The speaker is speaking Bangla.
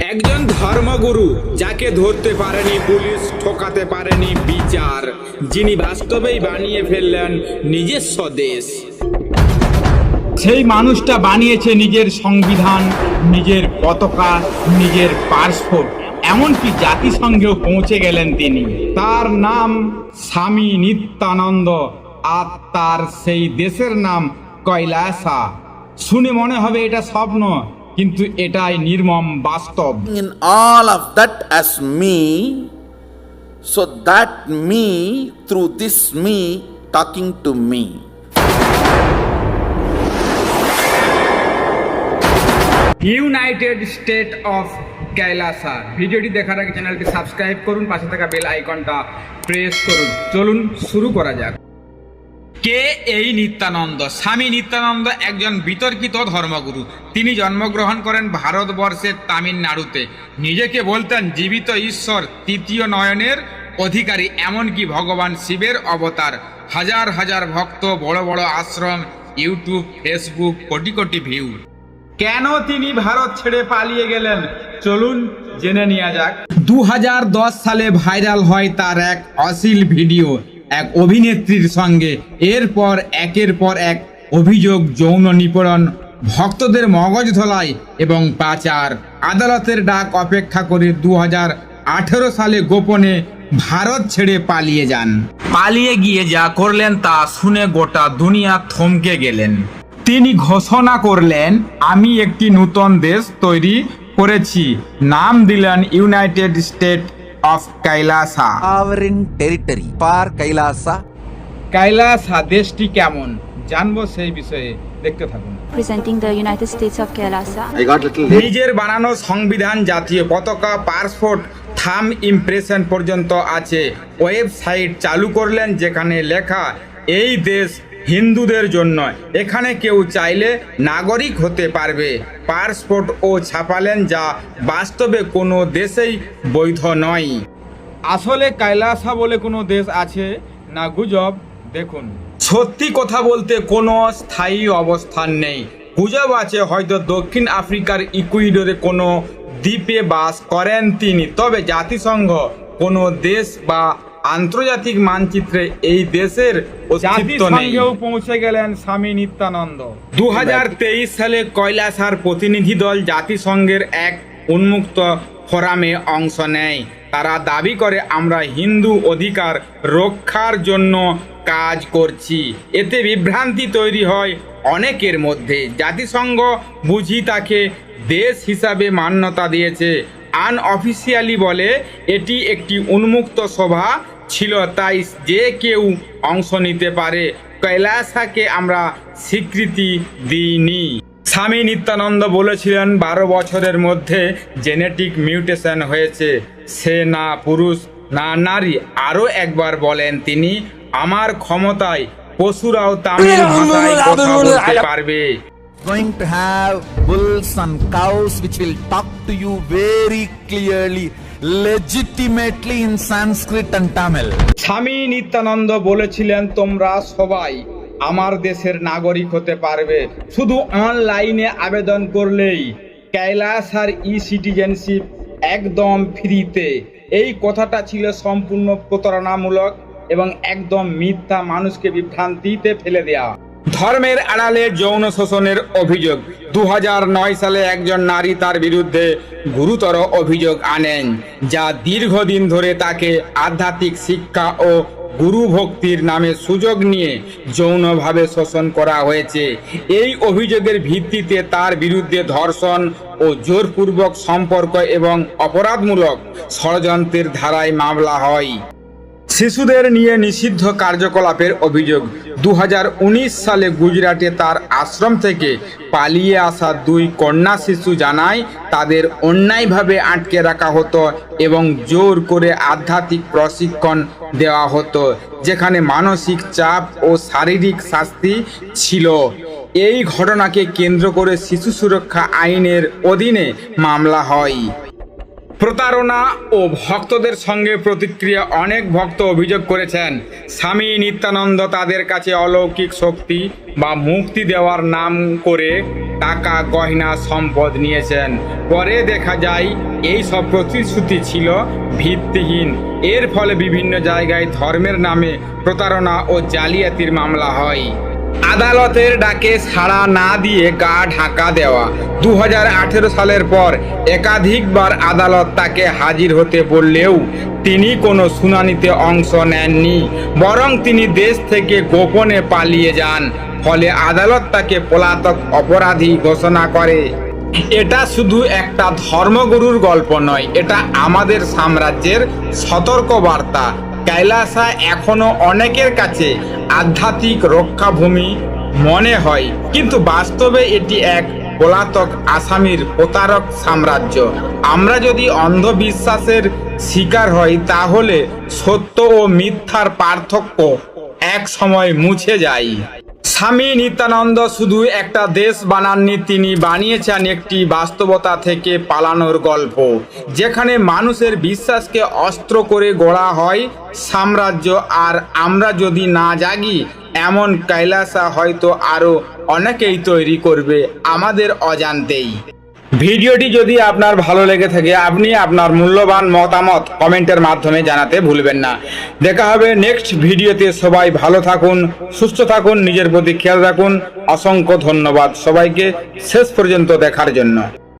একজন ধর্মগুরু যাকে ধরতে পারেনি পুলিশ, ঠকাতে পারেনি বিচার, যিনি বাস্তবেই বানিয়ে ফেললেন নিজস্ব দেশ সেই মানুষটা বানিয়েছে নিজের সংবিধান, নিজের পতাকা, নিজের পাসপোর্ট। এমনকি জাতিসংঘেও পৌঁছে গেলেন তিনি। তার নাম স্বামী নিত্যানন্দ, আর তার সেই দেশের নাম কৈলাসা। শুনে মনে হবে এটা স্বপ্ন। কিন্তু এটাই নির্মম বাস্তব। In all of that as me so that me through this me, talking to me. United State of Kailasa ভিডিওটি দেখার আগে চ্যানেলটি সাবস্ক্রাইব করুন পাশে থাকা বেল আইকনটা প্রেস করুন। চলুন শুরু করা যাক। কে এই নিত্যানন্দ? স্বামী নিত্যানন্দ একজন বিতর্কিত ধর্মগুরু। তিনি জন্মগ্রহণ করেন ভারতবর্ষের তামিলনাড়ুতে। নিজেকে বলতেন জীবিত ঈশ্বর, তৃতীয় নয়নের অধিকারী, এমনকি ভগবান শিবের অবতার। হাজার হাজার ভক্ত, বড় বড় আশ্রম, YouTube, Facebook, crore crore view. কেন তিনি ভারত ছেড়ে পালিয়ে গেলেন? চলুন জেনে নেওয়া যাক। দু হাজার দশ সালে ভাইরাল হয় তার এক অশ্লীল ভিডিও। এক অভিনেত্রীর সঙ্গে। এরপর একের পর এক অভিযোগ যৌন নিপীড়ন, ভক্তদের মগজ ধলাই এবং পাচার। আদালতের ডাক অপেক্ষা করে দু সালে গোপনে ভারত ছেড়ে পালিয়ে যান। পালিয়ে গিয়ে যা করলেন তা শুনে গোটা দুনিয়া থমকে গেলেন। তিনি ঘোষণা করলেন, আমি একটি নূতন দেশ তৈরি করেছি। নাম দিলেন United State of Kailasa sovereign territory for Kailasa. Kailasa দেশটি কেমন? জানব সেই বিষয়ে দেখতে থাকুন। Representing the United States of Kerala. নিজের বানানো সংবিধান জাতীয় পতাকা পাসপোর্ট থাম ইমপ্রেশন পর্যন্ত আছে। ওয়েবসাইট চালু করলেন যেখানে লেখা এই দেশ হিন্দুদের জন্য এখানে কেউ চাইলে নাগরিক হতে পারবে। পাসপোর্ট ও ছাপালেন যা বাস্তবে কোনো দেশেই বৈধ নয়। আসলে কৈলাসা বলে কোনো দেশ আছে? না গুজব? দেখুন। সত্যি কথা বলতে কোনো স্থায়ী অবস্থান নেই। গুজব আছে হয়তো দক্ষিণ আফ্রিকার ইকুইডরে কোনো দ্বীপে বাস করেন তিনি। তবে জাতিসংঘ কোনো দেশ বা আন্তর্জাতিক মানচিত্রে এই দেশের পৌঁছে গেলেন স্বামী নিত্যানন্দ। দু হাজার তেইশ সালে কৈলাসার প্রতিনিধি দল জাতিসংঘের এক উন্মুক্ত ফোরামে অংশ নেয়। তারা দাবি করে আমরা হিন্দু অধিকার রক্ষার জন্য কাজ করছি। এতে বিভ্রান্তি তৈরি হয় অনেকের মধ্যে। জাতিসংঘ বুঝি তাকে দেশ হিসাবে মান্যতা দিয়েছে। আনঅফিসিয়ালি বলে এটি একটি উন্মুক্ত সভা ছিল তাই যে কেউ অংশ নিতে পারে। কৈলাসাকে আমরা স্বীকৃতি দিইনি। স্বামী নিত্যানন্দ বলেছিলেন বারো বছরের মধ্যে জেনেটিক মিউটেশন হয়েছে। সে না পুরুষ না নারী। আরও একবার বলেন তিনি আমার ক্ষমতায় পশুরাও তামিল ভাষায় কথা বলতে পারবে। Going to have bulls and cows which will talk to you very clearly, legitimately in Sanskrit and Tamil. স্বামী নিত্যানন্দ বলেছিলেন, তোমরা সবাই আমার দেশের নাগরিক হতে পারবে। শুধু অনলাইনে আবেদন করলেই কৈলাসার ই সিটিজেনশিপ একদম ফ্রিতে এই কথাটা ছিল সম্পূর্ণ প্রতারণামূলক এবং একদম মিথ্যা মানুষকে বিভ্রান্তিতে ফেলে দেয়া। ধর্মের আড়ালে যৌন শোষণের অভিযোগ। দু হাজার নয় সালে একজন নারী তার বিরুদ্ধে গুরুতর অভিযোগ আনেন, যা দীর্ঘদিন ধরে তাকে আধ্যাত্মিক শিক্ষা ও গুরু ভক্তির নামে সুযোগ নিয়ে যৌনভাবে শোষণ করা হয়েছে। এই অভিযোগের ভিত্তিতে তার বিরুদ্ধে ধর্ষণ ও জোরপূর্বক সম্পর্ক এবং অপরাধমূলক ষড়যন্ত্রের ধারায় মামলা হয়। শিশুদের নিয়ে নিষিদ্ধ কার্যকলাপের অভিযোগ। দু হাজার উনিশ সালে গুজরাটে তার আশ্রম থেকে পালিয়ে আসা দুই কন্যা শিশু জানায়, তাদের অন্যায়ভাবে আটকে রাখা হতো এবং জোর করে আধ্যাত্মিক প্রশিক্ষণ দেওয়া হতো, যেখানে মানসিক চাপ ও শারীরিক শাস্তি ছিল। এই ঘটনাকে কেন্দ্র করে শিশু সুরক্ষা আইনের অধীনে মামলা হয়। প্রতারণা ও ভক্তদের সঙ্গে প্রতিক্রিয়া অনেক ভক্ত অভিযোগ করেছেন। স্বামী নিত্যানন্দ তাদের কাছে অলৌকিক শক্তি বা মুক্তি দেওয়ার নাম করে টাকা গয়না সম্পদ নিয়েছেন। পরে দেখা যায়, এই সব প্রতিশ্রুতি ছিল ভিত্তিহীন। এর ফলে বিভিন্ন জায়গায় ধর্মের নামে প্রতারণা ও জালিয়াতির মামলা হয়। আদালতের ডাকে সাড়া না দিয়ে গা ঢাকা দেওয়া। দু হাজার আঠেরো সালের পর একাধিকবার আদালত তাকে হাজির হতে বললেও তিনি কোনো শুনানিতে অংশ নেননি, বরং তিনি দেশ থেকে গোপনে পালিয়ে যান, ফলে আদালত তাকে পলাতক অপরাধী ঘোষণা করে। এটা শুধু একটা ধর্মগুরুর গল্প নয়, এটা আমাদের সাম্রাজ্যের সতর্কবার্তা। কৈলাসা এখনও অনেকের কাছে আধ্যাত্মিক রক্ষাভূমি মনে হয়। কিন্তু বাস্তবে এটি এক পলাতক আসামির প্রতারক সাম্রাজ্য। আমরা যদি অন্ধবিশ্বাসের শিকার হই, তাহলে সত্য ও মিথ্যার পার্থক্য এক সময় মুছে যায়। স্বামী নিত্যানন্দ শুধু একটা দেশ বানাননি, তিনি বানিয়েছেন একটি বাস্তবতা থেকে পালানোর গল্প, যেখানে মানুষের বিশ্বাসকে অস্ত্র করে গড়া হয় সাম্রাজ্য, আর আমরা যদি না জাগি, এমন কৈলাসা হয়তো আরও অনেকেই তৈরি করবে আমাদের অজান্তেই। ভিডিওটি যদি আপনার ভালো লেগে থাকে, আপনি আপনার মূল্যবান মতামত কমেন্টের মাধ্যমে জানাতে ভুলবেন না। দেখা হবে নেক্সট ভিডিওতে। সবাই ভালো থাকুন, সুস্থ থাকুন, নিজের প্রতি খেয়াল রাখুন। অসংখ্য ধন্যবাদ সবাইকে। শেষ পর্যন্ত দেখার জন্য।